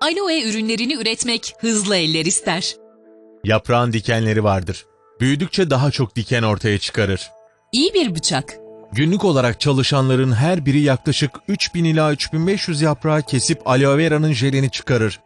Aloe ürünlerini üretmek hızlı eller ister. Yaprağın dikenleri vardır. Büyüdükçe daha çok diken ortaya çıkarır. İyi bir bıçak. Günlük olarak çalışanların her biri yaklaşık 3000 ila 3500 yaprağı kesip aloe vera'nın jelini çıkarır.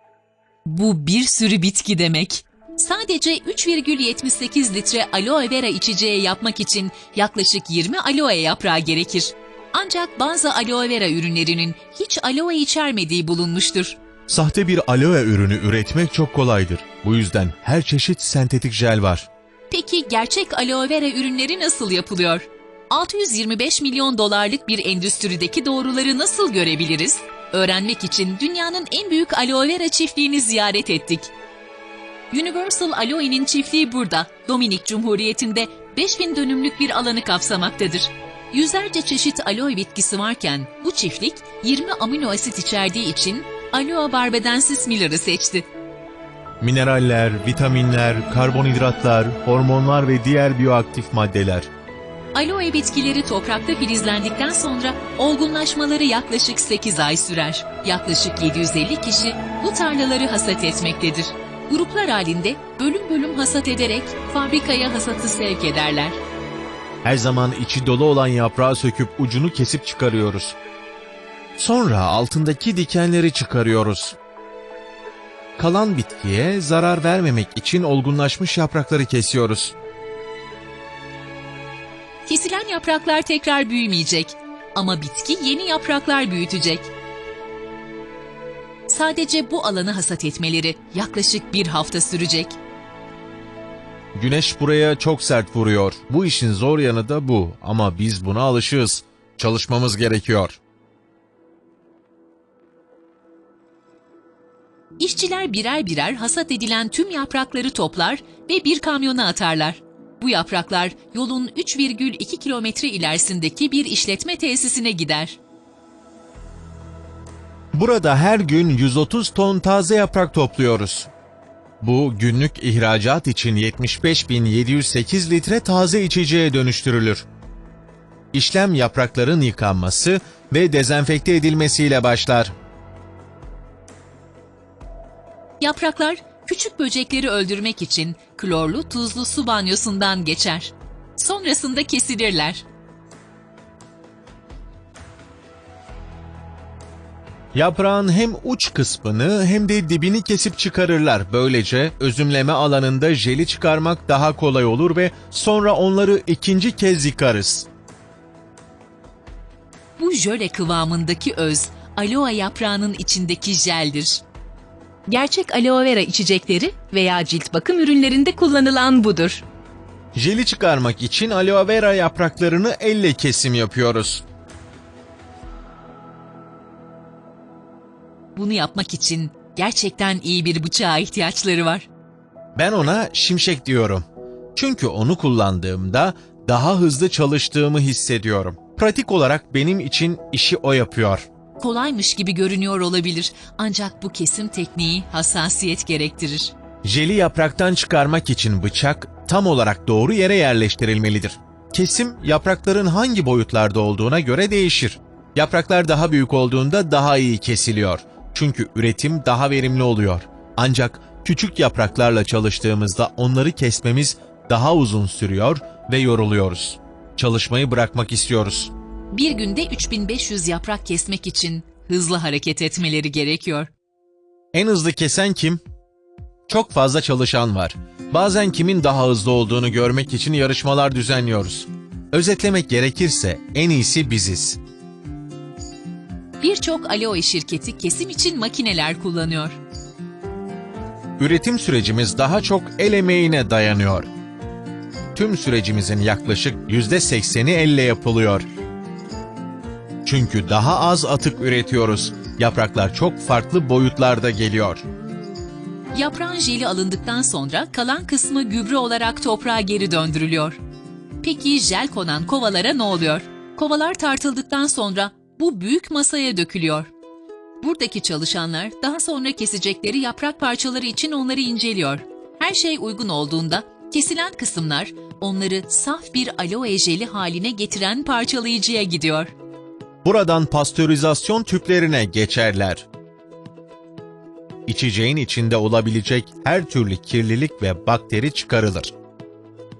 Bu bir sürü bitki demek. Sadece 3,78 litre aloe vera içeceği yapmak için yaklaşık 20 aloe yaprağı gerekir. Ancak bazı aloe vera ürünlerinin hiç aloe içermediği bulunmuştur. Sahte bir aloe ürünü üretmek çok kolaydır. Bu yüzden her çeşit sentetik jel var. Peki gerçek aloe vera ürünleri nasıl yapılıyor? 625 milyon dolarlık bir endüstrideki doğruları nasıl görebiliriz? Öğrenmek için dünyanın en büyük aloe vera çiftliğini ziyaret ettik. Universal Aloe'nin çiftliği burada, Dominik Cumhuriyeti'nde 5000 dönümlük bir alanı kapsamaktadır. Yüzlerce çeşit aloe bitkisi varken bu çiftlik 20 amino asit içerdiği için Aloe barbadensis miller'ı seçti. Mineraller, vitaminler, karbonhidratlar, hormonlar ve diğer biyoaktif maddeler. Aloe bitkileri toprakta filizlendikten sonra olgunlaşmaları yaklaşık 8 ay sürer. Yaklaşık 750 kişi bu tarlaları hasat etmektedir. Gruplar halinde bölüm bölüm hasat ederek fabrikaya hasatı sevk ederler. Her zaman içi dolu olan yaprağı söküp ucunu kesip çıkarıyoruz. Sonra altındaki dikenleri çıkarıyoruz. Kalan bitkiye zarar vermemek için olgunlaşmış yaprakları kesiyoruz. Kesilen yapraklar tekrar büyümeyecek ama bitki yeni yapraklar büyütecek. Sadece bu alanı hasat etmeleri yaklaşık bir hafta sürecek. Güneş buraya çok sert vuruyor. Bu işin zor yanı da bu ama biz buna alışığız. Çalışmamız gerekiyor. İşçiler birer birer hasat edilen tüm yaprakları toplar ve bir kamyona atarlar. Bu yapraklar yolun 3,2 kilometre ilerisindeki bir işletme tesisine gider. Burada her gün 130 ton taze yaprak topluyoruz. Bu günlük ihracat için 75.708 litre taze içeceğe dönüştürülür. İşlem yaprakların yıkanması ve dezenfekte edilmesiyle başlar. Yapraklar küçük böcekleri öldürmek için klorlu tuzlu su banyosundan geçer. Sonrasında kesilirler. Yaprağın hem uç kısmını hem de dibini kesip çıkarırlar. Böylece özümleme alanında jeli çıkarmak daha kolay olur ve sonra onları ikinci kez yıkarız. Bu jöle kıvamındaki öz aloe yaprağının içindeki jeldir. Gerçek aloe vera içecekleri veya cilt bakım ürünlerinde kullanılan budur. Jeli çıkarmak için aloe vera yapraklarını elle kesim yapıyoruz. Bunu yapmak için gerçekten iyi bir bıçağa ihtiyaçları var. Ben ona şimşek diyorum. Çünkü onu kullandığımda daha hızlı çalıştığımı hissediyorum. Pratik olarak benim için işi o yapıyor. Kolaymış gibi görünüyor olabilir ancak bu kesim tekniği hassasiyet gerektirir. Jeli yapraktan çıkarmak için bıçak tam olarak doğru yere yerleştirilmelidir. Kesim yaprakların hangi boyutlarda olduğuna göre değişir. Yapraklar daha büyük olduğunda daha iyi kesiliyor. Çünkü üretim daha verimli oluyor. Ancak küçük yapraklarla çalıştığımızda onları kesmemiz daha uzun sürüyor ve yoruluyoruz. Çalışmayı bırakmak istiyoruz. Bir günde 3500 yaprak kesmek için hızlı hareket etmeleri gerekiyor. En hızlı kesen kim? Çok fazla çalışan var. Bazen kimin daha hızlı olduğunu görmek için yarışmalar düzenliyoruz. Özetlemek gerekirse en iyisi biziz. Birçok aloe şirketi kesim için makineler kullanıyor. Üretim sürecimiz daha çok el emeğine dayanıyor. Tüm sürecimizin yaklaşık %80'i elle yapılıyor. Çünkü daha az atık üretiyoruz. Yapraklar çok farklı boyutlarda geliyor. Yaprağın jeli alındıktan sonra kalan kısmı gübre olarak toprağa geri döndürülüyor. Peki jel konan kovalara ne oluyor? Kovalar tartıldıktan sonra bu büyük masaya dökülüyor. Buradaki çalışanlar daha sonra kesecekleri yaprak parçaları için onları inceliyor. Her şey uygun olduğunda kesilen kısımlar onları saf bir aloe jeli haline getiren parçalayıcıya gidiyor. Buradan pastörizasyon tüplerine geçerler. içeceğin içinde olabilecek her türlü kirlilik ve bakteri çıkarılır.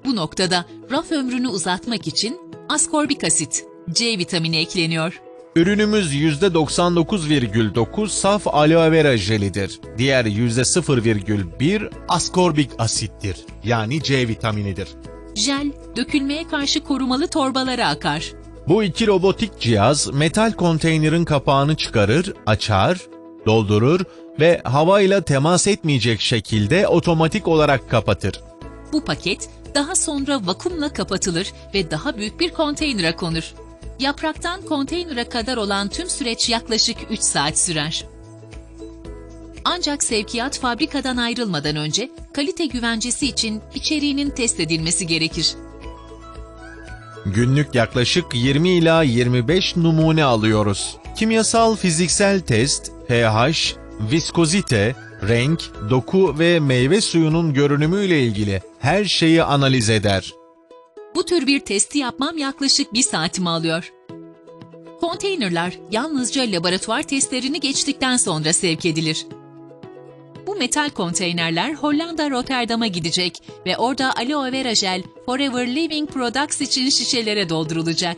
Bu noktada raf ömrünü uzatmak için askorbik asit, C vitamini ekleniyor. Ürünümüz %99,9 saf aloe vera jelidir. Diğer %0,1 askorbik asittir. Yani C vitaminidir. Jel, dökülmeye karşı korumalı torbalara akar. Bu iki robotik cihaz metal konteynerin kapağını çıkarır, açar, doldurur ve havayla temas etmeyecek şekilde otomatik olarak kapatır. Bu paket daha sonra vakumla kapatılır ve daha büyük bir konteynere konur. Yapraktan konteynere kadar olan tüm süreç yaklaşık 3 saat sürer. Ancak sevkiyat fabrikadan ayrılmadan önce kalite güvencesi için içeriğinin test edilmesi gerekir. Günlük yaklaşık 20 ila 25 numune alıyoruz. Kimyasal fiziksel test, pH, viskozite, renk, doku ve meyve suyunun görünümüyle ilgili her şeyi analiz eder. Bu tür bir testi yapmam yaklaşık bir saatimi alıyor. Konteynerler yalnızca laboratuvar testlerini geçtikten sonra sevk edilir. Bu metal konteynerler Hollanda Rotterdam'a gidecek ve orada aloe vera jel Forever Living Products için şişelere doldurulacak.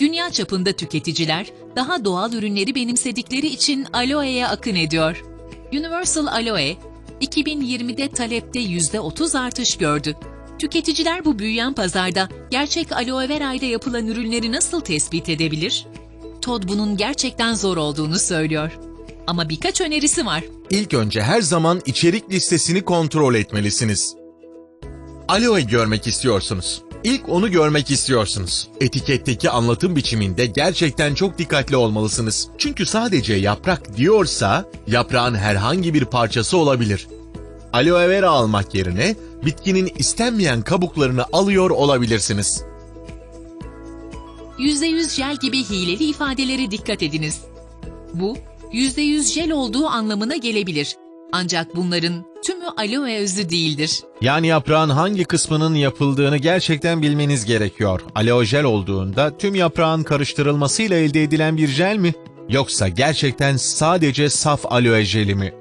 Dünya çapında tüketiciler daha doğal ürünleri benimsedikleri için aloe'ye akın ediyor. Universal Aloe, 2020'de talepte %30 artış gördü. Tüketiciler bu büyüyen pazarda gerçek aloe vera ile yapılan ürünleri nasıl tespit edebilir? Todd bunun gerçekten zor olduğunu söylüyor. Ama birkaç önerisi var. İlk önce her zaman içerik listesini kontrol etmelisiniz. Aloe görmek istiyorsunuz. İlk onu görmek istiyorsunuz. Etiketteki anlatım biçiminde gerçekten çok dikkatli olmalısınız. Çünkü sadece yaprak diyorsa yaprağın herhangi bir parçası olabilir. Aloe vera almak yerine bitkinin istenmeyen kabuklarını alıyor olabilirsiniz. %100 jel gibi hileli ifadelere dikkat ediniz. Bu, %100 jel olduğu anlamına gelebilir. Ancak bunların tümü aloe özü değildir. Yani yaprağın hangi kısmının yapıldığını gerçekten bilmeniz gerekiyor. Aloe jel olduğunda tüm yaprağın karıştırılmasıyla elde edilen bir jel mi? Yoksa gerçekten sadece saf aloe jeli mi?